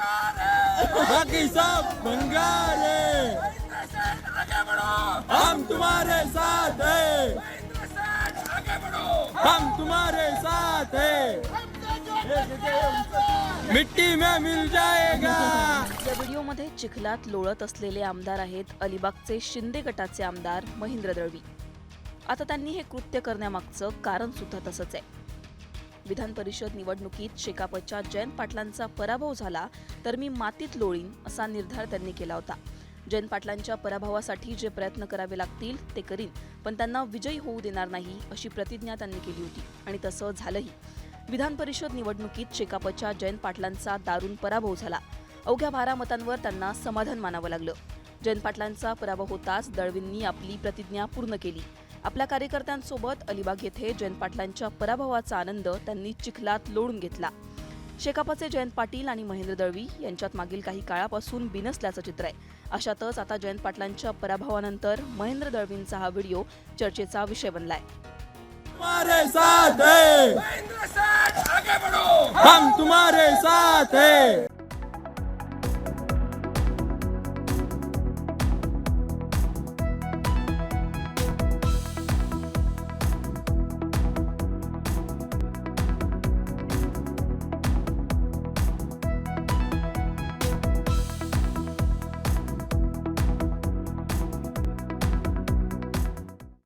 बाकी सब बंगाले हम तुम्हारे साथ है. हम तुम्हारे साथ है. मिट्टी में मिल जाएगा. या व्हिडिओमध्ये चिखलात लोळत असलेले आमदार आहेत अलिबागचे शिंदे गटाचे आमदार महेंद्र दळवी आता त्यांनी हे कृत्य करण्यामागचं कारण सुद्धा तसंच आहे. विधान परिषद निवडणुकीत शेकापच्या जयंत पाटलांचा पराभव झाला तर मी मातीत लोळीन असा निर्धार त्यांनी केला होता. जयंत पाटलांच्या पराभवासाठी जे प्रयत्न करावे लागतील ते करीन पण त्यांना विजयी होऊ देणार नाही अशी प्रतिज्ञा त्यांनी केली होती आणि तसं झालंही. विधान परिषद निवडणुकीत शेकापच्या जयंत पाटलांचा दारुण पराभव झाला. अवघ्या बारा मतांवर त्यांना समाधान मानावं लागलं. जयंत पाटलांचा पराभव होताच दळवींनी आपली प्रतिज्ञा पूर्ण केली. आपल्या कार्यकर्त्यांसोबत अलिबाग येथे जयंत पाटलांच्या पराभवाचा आनंद त्यांनी चिखलात लोळून घेतला. शेकापाचे जयंत पाटील आणि महेंद्र दळवी यांच्यात मागील काही काळापासून बिनसल्याचं चित्र आहे. अशातच आता जयंत पाटलांच्या पराभवानंतर महेंद्र दळवींचा हा व्हिडिओ चर्चेचा विषय बनलाय. तुम्हारे साथ हैं। हम तुम्हारे साथ हैं।